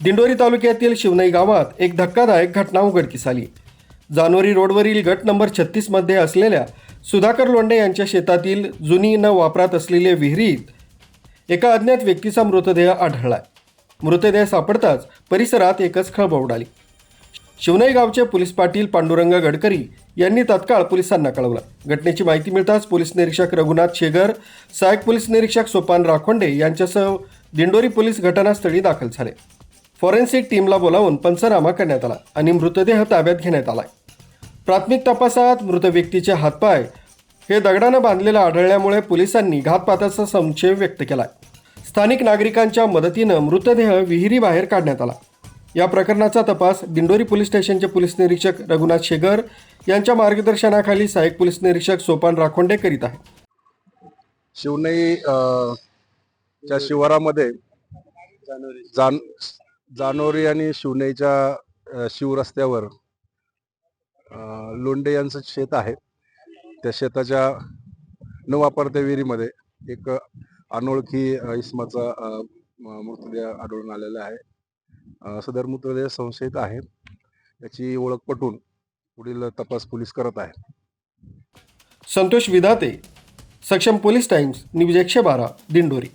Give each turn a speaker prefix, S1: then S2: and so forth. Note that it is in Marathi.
S1: दिंडोरी तालुक्यातील शिवनई गावात एक धक्कादायक घटना उघडकीस आली. जानोरी रोडवरील गट नंबर छत्तीसमध्ये असलेल्या सुधाकर लोंडे यांच्या शेतातील जुनी न वापरात असलेल्या विहिरीत एका अज्ञात व्यक्तीचा मृतदेह आढळला मृतदेह सापडताच परिसरात एकच खळबळ उडाली. शिवनई गावचे पोलीस पाटील पांडुरंग गडकरी यांनी तत्काळ पोलिसांना कळवलं. घटनेची माहिती मिळताच पोलीस निरीक्षक रघुनाथ शेगर सहाय्यक पोलीस निरीक्षक सोपान राखोंडे यांच्यासह दिंडोरी पोलीस घटनास्थळी दाखल झाले. फॉरेन्सिक टीमला बोलावून पंचनामा करण्यात आला आणि मृतदेह ताब्यात घेण्यात आला प्राथमिक तपासात मृत व्यक्तीचे हातपाय हे दगडानं बांधलेलं आढळल्यामुळे पोलिसांनी घातपाताचा संशय व्यक्त केला स्थानिक नागरिकांच्या मदतीनं मृतदेह विहिरीबाहेर काढण्यात आला. या प्रकरणाचा तपास दिंडोरी पोलीस स्टेशनचे पोलीस निरीक्षक रघुनाथ शेगर यांच्या मार्गदर्शनाखाली सहाय्यक पोलीस निरीक्षक सोपान राखोंडे करीत आहेत.
S2: शिवनई च्या शिवारामध्ये जान जानोरी आणि शिवनेच्या शिवरस्त्यावर लोंडे यांचं शेत आहे. त्या शेताच्या न वापरत्या विहिरीमध्ये एक अनोळखी इस्माचा इसमाचा मृतदेह आढळून आलेला आहे. सदर मृतदेह संशयित आहे. याची ओळख पटून पुढील तपास पोलीस करत आहे.
S1: संतोष विधाते सक्षम पोलीस टाइम्स न्यूज एकशे बारा दिंडोरी.